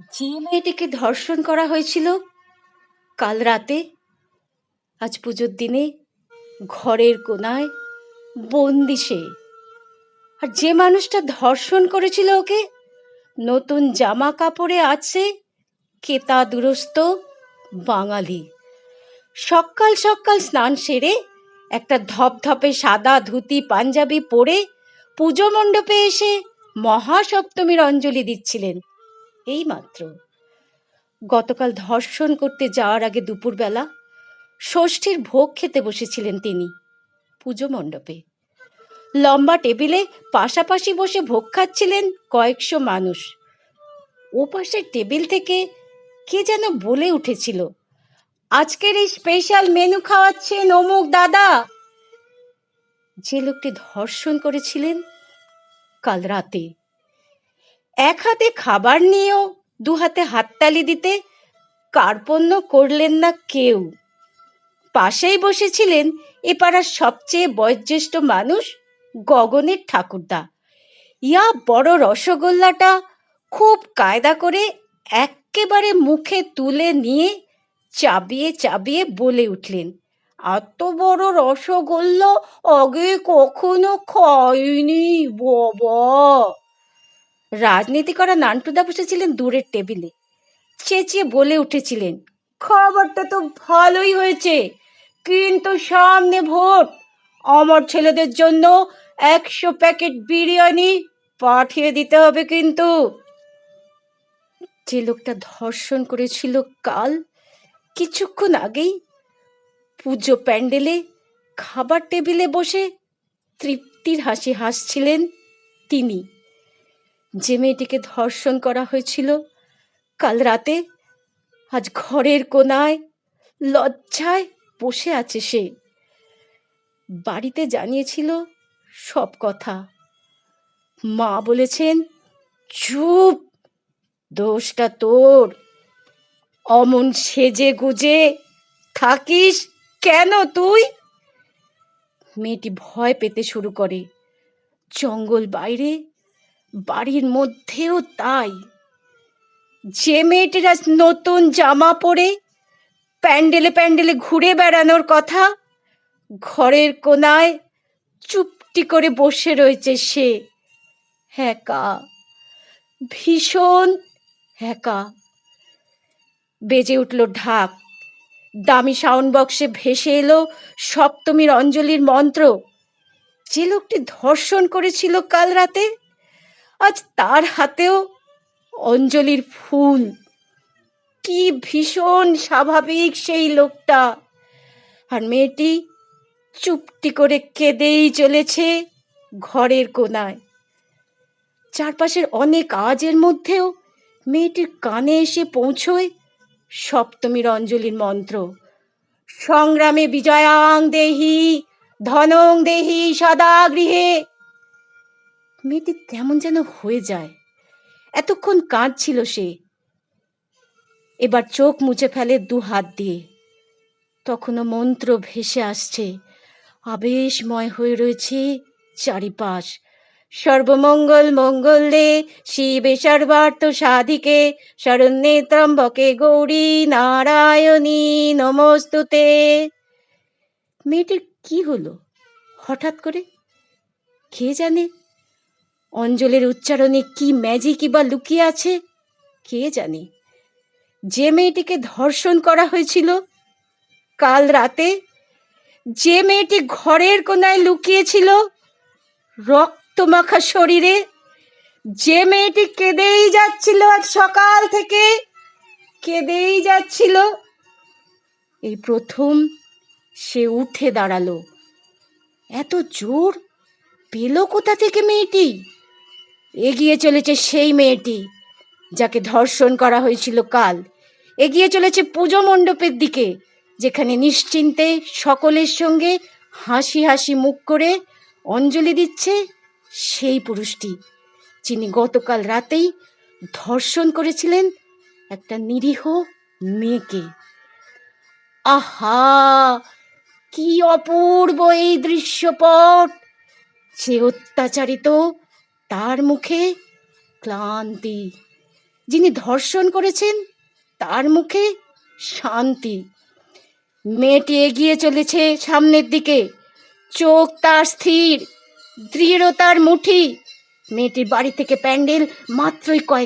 যে মেয়েটিকে ধর্ষণ করা হয়েছিল, কাল রাতে, আজ পুজোর দিনে, ঘরের কোনায় বন্দি সে। আর যে মানুষটা ধর্ষণ করেছিল ওকে, নতুন জামা কাপড়ে আছে কেতা দুরস্ত বাঙালি। সকাল সকাল স্নান সেরে একটা ধপধপে সাদা ধুতি, পাঞ্জাবি পরে পুজো মণ্ডপে এসে মহাসপ্তমীর অঞ্জলি দিচ্ছিলেন। এইমাত্র। গতকাল ধর্ষণ করতে যাওয়ার আগে দুপুরবেলা ষষ্ঠীর ভোগ খেতে বসেছিলেন তিনি পুজো মণ্ডপে। লম্বা টেবিলে পাশাপাশি বসে ভোগ খাচ্ছিলেন কয়েকশো মানুষ। ও পাশের টেবিল থেকে কে যেন বলে উঠেছিল, আজকের এই স্পেশাল মেনু খাওয়াচ্ছেন অমুক দাদা। যে লোকটি ধর্ষণ করেছিলেন কাল রাতে। এক হাতে খাবার নিয়েও, দু হাতে হাততালি দিতে কার্পণ্য করলেন না কেউ। পাশেই বসেছিলেন এ পাড়ার সবচেয়ে বয়োজ্যেষ্ঠ মানুষ গগনের ঠাকুরদা। ইয়া বড় রসগোল্লাটা খুব কায়দা করে এক্কেবারে মুখে তুলে নিয়ে চাবিয়ে চাবিয়ে বলে উঠলেন, এত বড় রসগোল্লা আগে কখনো খাইনি বাবা। রাজনীতি করা নান্টুদা বসেছিলেন দূরের টেবিলে। চেঁচিয়ে বলে উঠেছিলেন, খাবারটা তো ভালোই হয়েছে। কিন্তু সামনে ভোট। আমার ছেলেদের জন্য একশো প্যাকেট বিরিয়ানি পাঠিয়ে দিতে হবে কিন্তু। যে লোকটা ধর্ষণ করেছিল কাল, কিছুক্ষণ আগেই পুজো প্যান্ডেলে খাবার টেবিলে বসে তৃপ্তির হাসি হাসছিলেন তিনি। যে মেয়েটিকে ধর্ষণ করা হয়েছিল, কাল রাতে আজ ঘরের কোনায়, লজ্জায় বসে আছে সে। বাড়িতে জানিয়েছিল সব কথা। মা বলেছেন, চুপ, দোষটা তোর। অমন সেজে গুজে থাকিস কেন তুই? মেয়েটি ভয় পেতে শুরু করে। জঙ্গল বাইরে বাড়ির মধ্যেও তাই। যে মেয়েটির আজ নতুন জামা পরে প্যান্ডেলে প্যান্ডেলে ঘুরে বেড়ানোর কথা, ঘরের কোনায় চুপটি করে বসে রয়েছে সে। একা, ভীষণ একা। বেজে উঠল ঢাক। দামি সাউন্ড বক্সে ভেসে এলো সপ্তমীর অঞ্জলির মন্ত্র। যে লোকটি ধর্ষণ করেছিল কাল রাতে আজ তার হাতেও অঞ্জলির ফুল। কি ভীষণ স্বাভাবিক সেই লোকটা। আর মেয়েটি চুপটি করে কেঁদেই চলেছে ঘরের কোনায়। চারপাশের অনেক আওয়াজের মধ্যেও মেয়েটির কানে এসে পৌঁছয় সপ্তমীর অঞ্জলির মন্ত্র। সংগ্রামে বিজয়াং দেহি, ধনং দেহি সদা গৃহে। মেয়েটি কেমন যেন হয়ে যায়। এতক্ষণ কাঁদছিল সে। এবার চোখ মুছে ফেলে দু হাত দিয়ে। তখনও মন্ত্র ভেসে আসছে, আবেশময় হয়ে রয়েছে চারিপাশ। সর্বমঙ্গল মঙ্গলে শিবে সর্বার্থ সাধিকে, শরণ্যে ত্রম্বকে গৌরী নারায়ণী নমস্তুতে। মেয়েটির কি হলো? হঠাৎ করে? কে জানে? অঞ্জলের উচ্চারণে কি ম্যাজিকই বা লুকিয়ে আছে? কে জানে? যে মেয়েটিকে ধর্ষণ করা হয়েছিল, কাল রাতে যে মেয়েটি ঘরের কোনায় লুকিয়েছিল, রক্তমাখা শরীরে যে মেয়েটি কেঁদেই যাচ্ছিল আজ সকাল থেকে, কেঁদেই যাচ্ছিল, এই প্রথম সে উঠে দাঁড়াল। এত জোর? পেল কোথা থেকে মেয়েটি? এগিয়ে চলেছে সেই মেয়েটি, যাকে ধর্ষণ করা হয়েছিল কাল। এগিয়ে চলেছে পুজো মণ্ডপের দিকে, যেখানে নিশ্চিন্তে সকলের সঙ্গে হাসি হাসি মুখ করে অঞ্জলি দিচ্ছে সেই পুরুষটি, যিনি গতকাল রাতেই ধর্ষণ করেছিলেন একটা নিরীহ মেয়েকে। আহা! কি অপূর্ব এই দৃশ্যপট! সে অত্যাচারিত তার মুখে ক্লান্তি। যিনি ধর্ষণ করেছেন, তার মুখে শান্তি। মেয়েটি এগিয়ে চলেছে সামনের দিকে। চোখ তার স্থির, দৃঢ়তার মুঠি। মেয়েটির বাড়ি থেকে প্যান্ডেল মাত্রই কয়েক